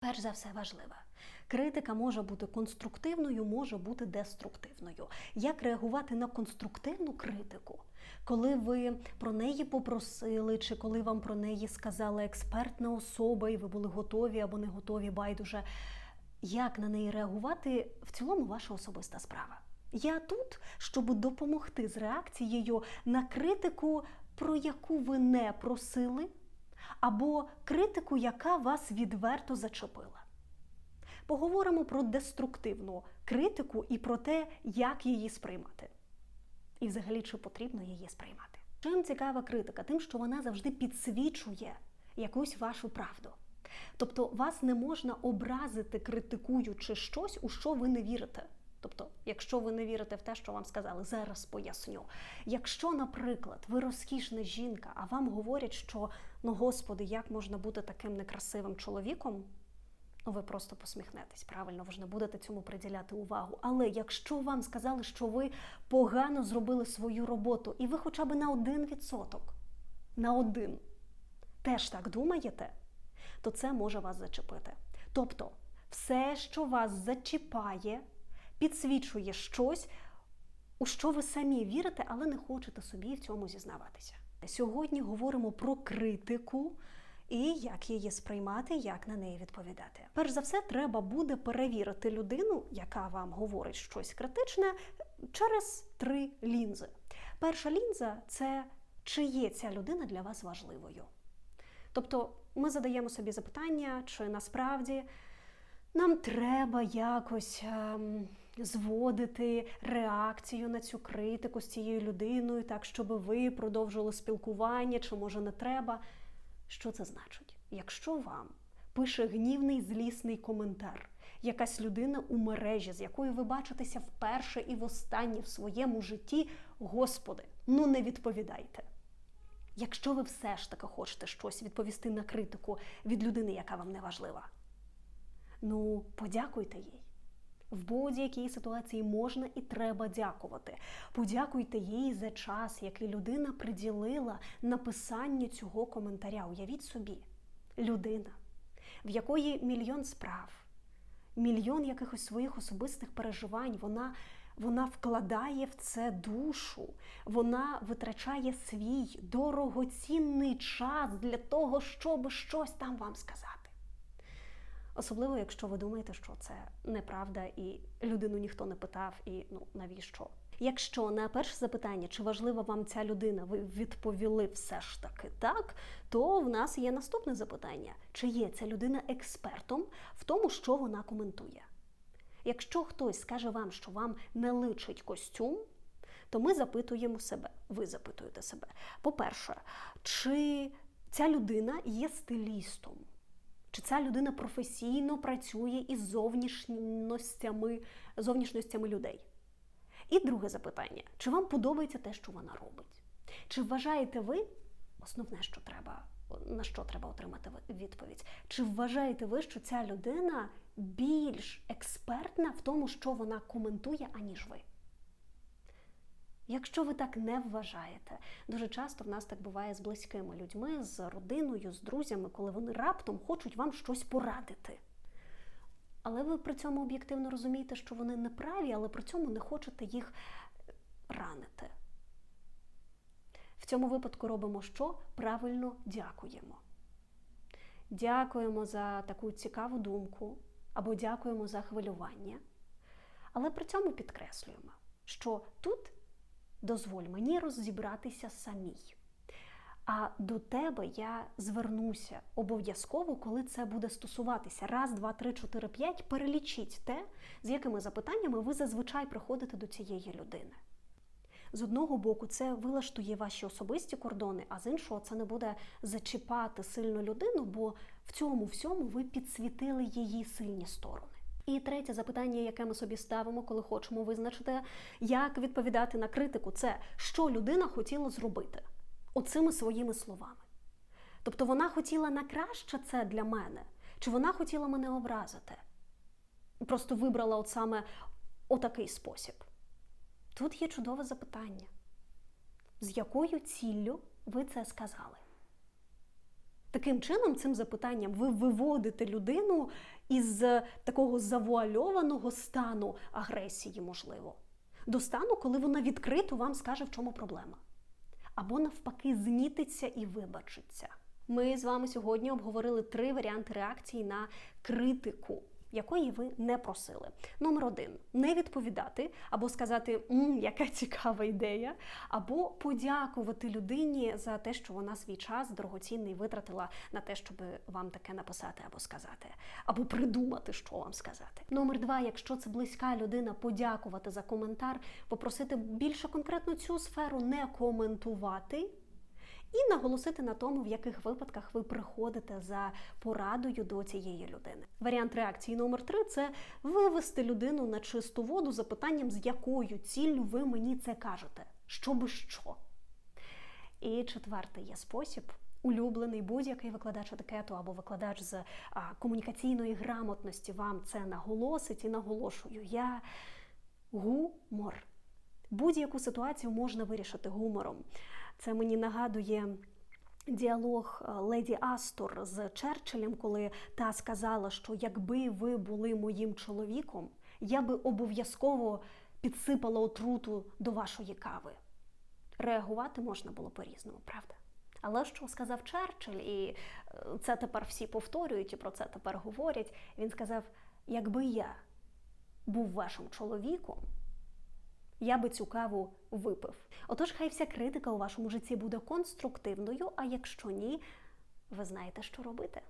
Перш за все важливе. Критика може бути конструктивною, може бути деструктивною. Як реагувати на конструктивну критику, коли ви про неї попросили, чи коли вам про неї сказала експертна особа, і ви були готові або не готові, байдуже. Як на неї реагувати, в цілому ваша особиста справа. Я тут, щоб допомогти з реакцією на критику, про яку ви не просили, або критику, яка вас відверто зачепила. Поговоримо про деструктивну критику і про те, як її сприймати. І взагалі, чи потрібно її сприймати. Чим цікава критика? Тим, що вона завжди підсвічує якусь вашу правду. Тобто вас не можна образити, критикуючи щось, у що ви не вірите. Тобто, якщо ви не вірите в те, що вам сказали, зараз поясню. Якщо, наприклад, ви розкішна жінка, а вам говорять, що ну господи, як можна бути таким некрасивим чоловіком, ну ви просто посміхнетесь, правильно, ви ж не будете цьому приділяти увагу. Але якщо вам сказали, що ви погано зробили свою роботу, і ви хоча б на один відсоток, на один, теж так думаєте, то це може вас зачепити. Тобто, все, що вас зачіпає, підсвічує щось, у що ви самі вірите, але не хочете собі в цьому зізнаватися. Сьогодні говоримо про критику і як її сприймати, як на неї відповідати. Перш за все, треба буде перевірити людину, яка вам говорить щось критичне, через три лінзи. Перша лінза це чи є ця людина для вас важливою. Тобто ми задаємо собі запитання, чи насправді нам треба якось ем, зводити реакцію на цю критику з цією людиною, так, щоб ви продовжили спілкування, чи може не треба. Що це значить? Якщо вам пише гнівний злісний коментар, якась людина у мережі, з якою ви бачитеся вперше і востаннє в своєму житті, Господи, ну не відповідайте. Якщо ви все ж таки хочете щось відповісти на критику від людини, яка вам не важлива, ну подякуйте їй. В будь-якій ситуації можна і треба дякувати. Подякуйте їй за час, який людина приділила написанню цього коментаря. Уявіть собі, людина, в якої мільйон справ, мільйон якихось своїх особистих переживань, вона, вона вкладає в це душу, вона витрачає свій дорогоцінний час для того, щоб щось там вам сказати. Особливо, якщо ви думаєте, що це неправда, і людину ніхто не питав, і ну навіщо? Якщо на перше запитання, чи важлива вам ця людина, ви відповіли все ж таки так, то в нас є наступне запитання: чи є ця людина експертом в тому, що вона коментує? Якщо хтось скаже вам, що вам не личить костюм, то ми запитуємо себе, ви запитуєте себе. По-перше, чи ця людина є стилістом? Чи ця людина професійно працює із зовнішностями, зовнішностями людей? І друге запитання: чи вам подобається те, що вона робить? Чи вважаєте ви, основне, що треба, на що треба отримати відповідь? Чи вважаєте ви, що ця людина більш експертна в тому, що вона коментує, аніж ви? Якщо ви так не вважаєте, дуже часто в нас так буває з близькими людьми, з родиною, з друзями, коли вони раптом хочуть вам щось порадити. Але ви при цьому об'єктивно розумієте, що вони не праві, але при цьому не хочете їх ранити. В цьому випадку робимо що? Правильно дякуємо. Дякуємо за таку цікаву думку або дякуємо за хвилювання. Але при цьому підкреслюємо, що тут дозволь мені розібратися самій. А до тебе я звернуся обов'язково, коли це буде стосуватися. Раз, два, три, чотири, п'ять. Перелічіть те, з якими запитаннями ви зазвичай приходите до цієї людини. З одного боку, це вилаштує ваші особисті кордони, а з іншого, це не буде зачіпати сильно людину, бо в цьому всьому ви підсвітили її сильні сторони. І третє запитання, яке ми собі ставимо, коли хочемо визначити, як відповідати на критику, це що людина хотіла зробити оцими своїми словами. Тобто вона хотіла на краще це для мене, чи вона хотіла мене образити? Просто вибрала от саме отакий спосіб. Тут є чудове запитання. З якою ціллю ви це сказали? Таким чином, цим запитанням ви виводите людину із такого завуальованого стану агресії, можливо, до стану, коли вона відкрито вам скаже, в чому проблема. Або навпаки, знітиться і вибачиться. Ми з вами сьогодні обговорили три варіанти реакції на критику, якої ви не просили. Номер один не відповідати, або сказати «М, яка цікава ідея, або подякувати людині за те, що вона свій час дорогоцінний витратила на те, щоб вам таке написати або сказати, або придумати, що вам сказати. Номер два, якщо це близька людина, подякувати за коментар, попросити більше конкретно цю сферу не коментувати. І наголосити на тому, в яких випадках ви приходите за порадою до цієї людини. Варіант реакції номер три це вивести людину на чисту воду за питанням, з якою ціллю ви мені це кажете, щоби що. І четвертий є спосіб. Улюблений будь-який викладач етикету або викладач з а, комунікаційної грамотності вам це наголосить і наголошую. Я гумор. Будь-яку ситуацію можна вирішити гумором. Це мені нагадує діалог е, леді Астор з Черчиллем, коли та сказала, що якби ви були моїм чоловіком, я би обов'язково підсипала отруту до вашої кави. Реагувати можна було по-різному, правда? Але що сказав Черчилль, і е, це тепер всі повторюють і про це тепер говорять. Він сказав: якби я був вашим чоловіком, я би цю каву випив. Отож, хай вся критика у вашому житті буде конструктивною, а якщо ні, ви знаєте, що робити.